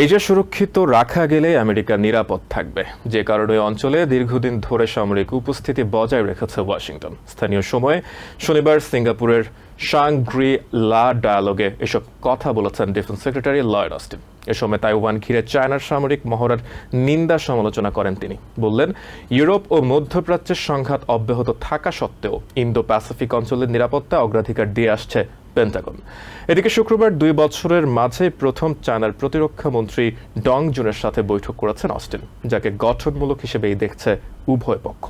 Asia সুরক্ষিত রাখা গেলে আমেরিকা নিরাপদ থাকবে। যে কারণে অঞ্চলে দীর্ঘদিন ধরে সামরিক উপস্থিতি বজায় রেখেছে ওয়াশিংটন। স্থানীয় সময়ে শনিবার সিঙ্গাপুরের শাংগ্রি লা ডায়ালগে এসব কথা বলেছেন ডিফেন্স সেক্রেটারি লয়েড অস্টিন। এ সময় তাইওয়ান ঘিরে চায়নার সামরিক মহড়ার নিন্দা সমালোচনা করেন তিনি। বললেন, ইউরোপ ও মধ্যপ্রাচ্যের সংঘাত অব্যাহত থাকা সত্ত্বেও ইন্দো প্যাসিফিক অঞ্চলের নিরাপত্তা অগ্রাধিকার দিয়ে আসছে পেন্টাগন। এদিকে শুক্রবার দুই বছরের মাঝে প্রথম চায়নার প্রতিরক্ষা মন্ত্রী ডং জুনের সাথে বৈঠক করেছেন অস্টিন, যাকে গঠনমূলক হিসেবেই দেখছে উভয় পক্ষ।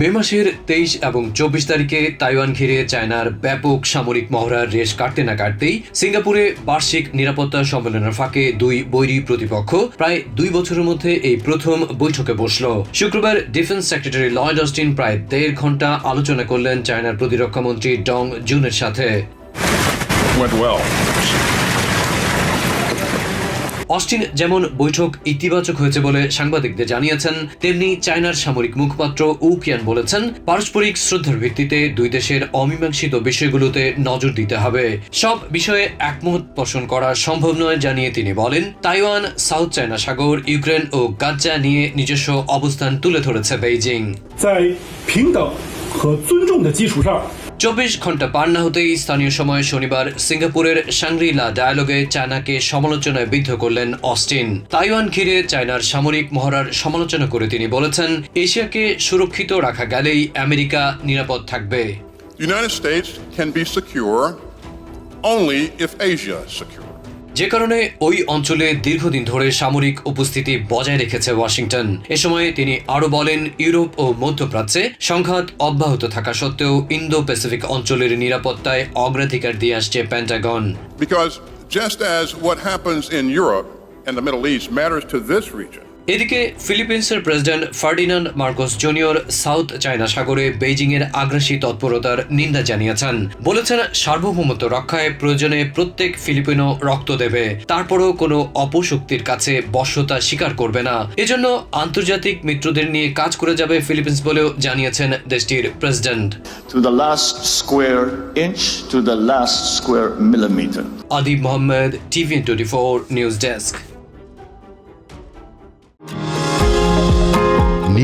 মে মাসের তেইশ এবং চব্বিশ তারিখে তাইওয়ান ঘিরে চায়নার ব্যাপক সামরিক মহড়ার রেশ কাটতে না কাটতেই সিঙ্গাপুরে বার্ষিক নিরাপত্তা সম্মেলনের ফাঁকে দুই বৈরী প্রতিপক্ষ প্রায় দুই বছরের মধ্যে এই প্রথম বৈঠকে বসল। শুক্রবার ডিফেন্স সেক্রেটারি লয়েড অস্টিন প্রায় দেড় ঘণ্টা আলোচনা করলেন চায়নার প্রতিরক্ষা মন্ত্রী ডং জুনের সাথে। went well. অস্টিন যেমন বৈঠক ইতিবাচক হয়েছে বলে সাংবাদিকদের জানিয়েছেন তেমনি চায়নার সামরিক মুখপাত্র উকিয়ান বলেছেন পারস্পরিক শ্রদ্ধার ভিত্তিতে দুই দেশের অমীমাংসিত বিষয়গুলোতে নজর দিতে হবে সব বিষয়ে একমত পোষণ করা সম্ভব নয় জানিয়ে তিনি বলেন তাইওয়ান সাউথ চায়না সাগর ইউক্রেন ও গাজ্জা নিয়ে নিজস্ব অবস্থান তুলে ধরেছে বেইজিং 在平等和尊重的基础上， চব্বিশ ঘণ্টা পার না হতেই স্থানীয় সময় শনিবার সিঙ্গাপুরের সাংরিলা ডায়ালগে চায়নাকে সমালোচনায় বিদ্ধ করলেন অস্টিন তাইওয়ান ঘিরে চায়নার সামরিক মহড়ার সমালোচনা করে তিনি বলেছেন, এশিয়াকে সুরক্ষিত রাখা গেলেই আমেরিকা নিরাপদ থাকবে United States can be secure. যে কারণে ওই অঞ্চলে দীর্ঘদিন ধরে সামরিক উপস্থিতি বজায় রেখেছে ওয়াশিংটন। এ সময় তিনি আরও বলেন ইউরোপ ও মধ্যপ্রাচ্যে সংঘাত অব্যাহত থাকা সত্ত্বেও ইন্দো প্যাসিফিক অঞ্চলের নিরাপত্তায় অগ্রাধিকার দিয়ে আসছে Pentagon Because just as what happens in Europe and the Middle East matters to this region, এদিকে ফিলিপিন্সের president Ferdinand Marcos junior south China সাগরে বেইজিং এর আগ্রাসী তৎপরতার নিন্দা জানিয়েছেন। বলেছেন সার্বভৌমত্ব রক্ষায় প্রয়োজনে প্রত্যেক ফিলিপিনো রক্ত দেবে। তারপরও কোনো অপশক্তির কাছে বশ্যতা স্বীকার করবে না। এজন্য আন্তর্জাতিক মিত্রদের নিয়ে কাজ করে যাবে ফিলিপিন্স বলেও জানিয়েছেন দেশটির president. To the last square inch, to the last square millimeter. Adib Mohammad TV twenty four news desk.